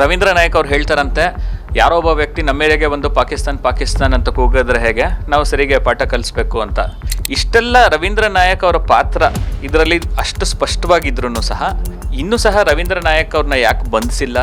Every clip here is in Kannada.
ರವೀಂದ್ರ ನಾಯಕ್ ಅವ್ರು ಹೇಳ್ತಾರಂತೆ, ಯಾರೋ ಒಬ್ಬ ವ್ಯಕ್ತಿ ನಮ್ಮ ಏರಿಯಾಗೆ ಬಂದು ಪಾಕಿಸ್ತಾನ್ ಪಾಕಿಸ್ತಾನ್ ಅಂತ ಕೂಗಿದ್ರೆ ಹೇಗೆ, ನಾವು ಸರಿಗೆ ಪಾಠ ಕಲಿಸ್ಬೇಕು ಅಂತ. ಇಷ್ಟೆಲ್ಲ ರವೀಂದ್ರ ನಾಯಕ್ ಅವರ ಪಾತ್ರ ಇದರಲ್ಲಿ ಅಷ್ಟು ಸ್ಪಷ್ಟವಾಗಿದ್ರು ಸಹ, ಇನ್ನೂ ಸಹ ರವೀಂದ್ರ ನಾಯಕ್ ಅವ್ರನ್ನ ಯಾಕೆ ಬಂಧಿಸಿಲ್ಲ?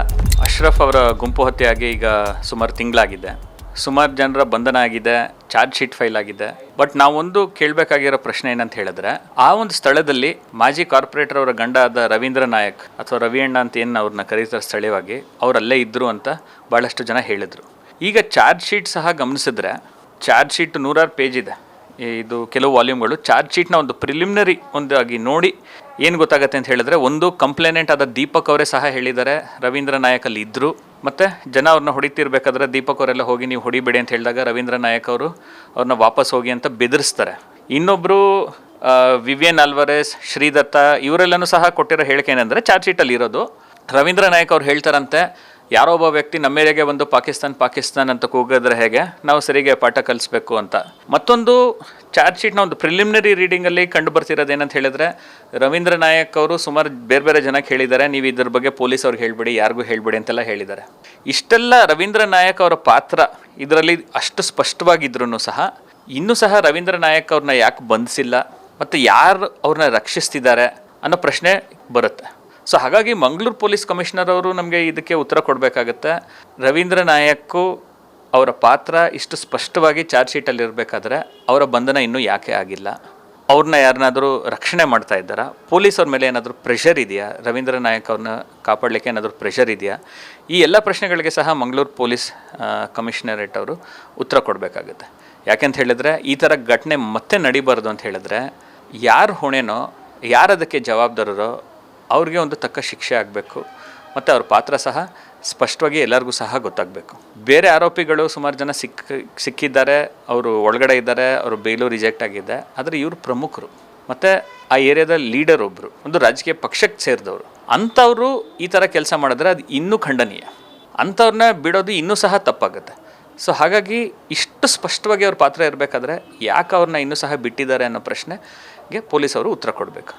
ಅಶ್ರಫ್ ಅವರ ಗುಂಪು ಹತ್ಯೆಯಾಗಿ ಈಗ ಸುಮಾರು ತಿಂಗಳಾಗಿದೆ. ಸುಮಾರು ಜನರ ಬಂಧನ ಆಗಿದೆ ಚಾರ್ಜ್ ಶೀಟ್ ಫೈಲ್ ಆಗಿದೆ. ಬಟ್ ನಾವೊಂದು ಕೇಳಬೇಕಾಗಿರೋ ಪ್ರಶ್ನೆ ಏನಂತ ಹೇಳಿದ್ರೆ, ಆ ಒಂದು ಸ್ಥಳದಲ್ಲಿ ಮಾಜಿ ಕಾರ್ಪೊರೇಟರ್ ಅವರ ಗಂಡ ಆದ ರವೀಂದ್ರ ನಾಯಕ್ ಅಥವಾ ರವಿ ಅಣ್ಣ ಅಂತ ಏನು ಅವ್ರನ್ನ ಕರೀತಾರೆ ಸ್ಥಳೀಯವಾಗಿ, ಅವರಲ್ಲೇ ಇದ್ದರು ಅಂತ ಭಾಳಷ್ಟು ಜನ ಹೇಳಿದರು. ಈಗ ಚಾರ್ಜ್ ಶೀಟ್ ಸಹ ಗಮನಿಸಿದ್ರೆ ಚಾರ್ಜ್ ಶೀಟ್ ನೂರಾರು ಪೇಜ್ ಇದೆ. ಇದು ಕೆಲವು ವಾಲ್ಯೂಮ್ಗಳು ಚಾರ್ಜ್ ಶೀಟ್ನ ಒಂದು ಪ್ರಿಲಿಮಿನರಿ ಒಂದಾಗಿ ನೋಡಿ ಏನು ಗೊತ್ತಾಗತ್ತೆ ಅಂತ ಹೇಳಿದ್ರೆ, ಒಂದು ಕಂಪ್ಲೇನೆಂಟ್ ಆದ ದೀಪಕ್ ಅವರೇ ಸಹ ಹೇಳಿದ್ದಾರೆ, ರವೀಂದ್ರ ನಾಯಕ್ ಅಲ್ಲಿ ಇದ್ದರು ಮತ್ತು ಜನ ಅವ್ರನ್ನ ಹೊಡಿತಿರ್ಬೇಕಾದ್ರೆ ದೀಪಕ್ ಅವರೆಲ್ಲ ಹೋಗಿ ನೀವು ಹೊಡಿಬೇಡಿ ಅಂತ ಹೇಳಿದಾಗ ರವೀಂದ್ರ ನಾಯಕ್ ಅವರು ಅವ್ರನ್ನ ವಾಪಸ್ ಹೋಗಿ ಅಂತ ಬೆದರಿಸ್ತಾರೆ. ಇನ್ನೊಬ್ಬರು ವಿವಿಯನ್ ಅಲ್ವರೇಸ್ ಶ್ರೀದತ್ತ ಇವರೆಲ್ಲನೂ ಸಹ ಕೊಟ್ಟಿರೋ ಹೇಳಿಕೆ ಏನಂದರೆ ಚಾರ್ಜ್ ಶೀಟಲ್ಲಿ ಇರೋದು. ರವೀಂದ್ರ ನಾಯಕ್ ಅವ್ರು ಹೇಳ್ತಾರಂತೆ ಯಾರೋ ಒಬ್ಬ ವ್ಯಕ್ತಿ ನಮ್ಮ ಏರಿಯಾಗೆ ಬಂದು ಪಾಕಿಸ್ತಾನ್ ಪಾಕಿಸ್ತಾನ್ ಅಂತ ಕೂಗಿದ್ರೆ ಹೇಗೆ? ನಾವು ಸರಿಗೆ ಪಾಠ ಕಲಿಸ್ಬೇಕು ಅಂತ. ಮತ್ತೊಂದು ಚಾರ್ಜ್ ಶೀಟ್ನ ಒಂದು ಪ್ರಿಲಿಮಿನರಿ ರೀಡಿಂಗಲ್ಲಿ ಕಂಡು ಬರ್ತಿರೋದು ಏನಂತ ಹೇಳಿದ್ರೆ, ರವೀಂದ್ರ ನಾಯಕ್ ಅವರು ಸುಮಾರು ಬೇರೆ ಬೇರೆ ಜನಕ್ಕೆ ಹೇಳಿದ್ದಾರೆ. ನೀವು ಇದ್ರ ಬಗ್ಗೆ ಪೊಲೀಸ್ ಅವ್ರಿಗೆ ಹೇಳ್ಬಿಡಿ, ಯಾರಿಗೂ ಹೇಳ್ಬಿಡಿ ಅಂತೆಲ್ಲ ಹೇಳಿದ್ದಾರೆ. ಇಷ್ಟೆಲ್ಲ ರವೀಂದ್ರ ನಾಯಕ್ ಅವರ ಪಾತ್ರ ಇದರಲ್ಲಿ ಅಷ್ಟು ಸ್ಪಷ್ಟವಾಗಿದ್ರು ಸಹ, ಇನ್ನೂ ಸಹ ರವೀಂದ್ರ ನಾಯಕ್ ಅವ್ರನ್ನ ಯಾಕೆ ಬಂಧಿಸಿಲ್ಲ, ಮತ್ತು ಯಾರು ಅವ್ರನ್ನ ರಕ್ಷಿಸ್ತಿದ್ದಾರೆ ಅನ್ನೋ ಪ್ರಶ್ನೆ ಬರುತ್ತೆ. ಸೊ ಹಾಗಾಗಿ ಮಂಗಳೂರು ಪೊಲೀಸ್ ಕಮಿಷನರ್ ಅವರು ನಮಗೆ ಇದಕ್ಕೆ ಉತ್ತರ ಕೊಡಬೇಕಾಗತ್ತೆ. ರವೀಂದ್ರ ನಾಯಕ್ ಅವರ ಪಾತ್ರ ಇಷ್ಟು ಸ್ಪಷ್ಟವಾಗಿ ಚಾರ್ಜ್ ಶೀಟಲ್ಲಿ ಇರಬೇಕಾದ್ರೆ ಅವರ ಬಂಧನ ಇನ್ನೂ ಯಾಕೆ ಆಗಿಲ್ಲ? ಅವ್ರನ್ನ ಯಾರನ್ನಾದರೂ ರಕ್ಷಣೆ ಮಾಡ್ತಾ ಇದ್ದಾರಾ? ಪೊಲೀಸ್ ಅವ್ರ ಮೇಲೆ ಏನಾದರೂ ಪ್ರೆಷರ್ ಇದೆಯಾ? ರವೀಂದ್ರ ನಾಯಕ್ ಅವ್ರನ್ನ ಕಾಪಾಡಲಿಕ್ಕೆ ಏನಾದರೂ ಪ್ರೆಷರ್ ಇದೆಯಾ? ಈ ಎಲ್ಲ ಪ್ರಶ್ನೆಗಳಿಗೆ ಸಹ ಮಂಗಳೂರು ಪೊಲೀಸ್ ಕಮಿಷನರೇಟ್ ಅವರು ಉತ್ತರ ಕೊಡಬೇಕಾಗುತ್ತೆ. ಯಾಕೆಂತ ಹೇಳಿದ್ರೆ ಈ ಥರ ಘಟನೆ ಮತ್ತೆ ನಡಿಬಾರ್ದು ಅಂತ ಹೇಳಿದ್ರೆ ಯಾರು ಹೊಣೆನೋ ಯಾರದಕ್ಕೆ ಜವಾಬ್ದಾರರೋ ಅವ್ರಿಗೆ ಒಂದು ತಕ್ಕ ಶಿಕ್ಷೆ ಆಗಬೇಕು. ಮತ್ತು ಅವ್ರ ಪಾತ್ರ ಸಹ ಸ್ಪಷ್ಟವಾಗಿ ಎಲ್ಲರಿಗೂ ಸಹ ಗೊತ್ತಾಗಬೇಕು. ಬೇರೆ ಆರೋಪಿಗಳು ಸುಮಾರು ಜನ ಸಿಕ್, ಸಿಕ್ಕಿದ್ದಾರೆ, ಅವರು ಒಳಗಡೆ ಇದ್ದಾರೆ, ಅವರು ಬೇಲು ರಿಜೆಕ್ಟ್ ಆಗಿದೆ ಆದರೆ ಇವರು ಪ್ರಮುಖರು. ಮತ್ತು ಆ ಏರಿಯಾದ ಲೀಡರ್ ಒಬ್ಬರು ಒಂದು ರಾಜಕೀಯ ಪಕ್ಷಕ್ಕೆ ಸೇರಿದವರು. ಅಂಥವರು ಈ ಥರ ಕೆಲಸ ಮಾಡಿದ್ರೆ ಅದು ಇನ್ನೂ ಖಂಡನೀಯ. ಅಂಥವ್ರನ್ನ ಬಿಡೋದು ಇನ್ನೂ ಸಹ ತಪ್ಪಾಗುತ್ತೆ. ಸೊ ಹಾಗಾಗಿ ಇಷ್ಟು ಸ್ಪಷ್ಟವಾಗಿ ಅವ್ರ ಪಾತ್ರ ಇರಬೇಕಾದ್ರೆ ಯಾಕೆ ಅವ್ರನ್ನ ಇನ್ನೂ ಸಹ ಬಿಟ್ಟಿದ್ದಾರೆ ಅನ್ನೋ ಪ್ರಶ್ನೆಗೆ ಪೊಲೀಸವರು ಉತ್ತರ ಕೊಡಬೇಕು.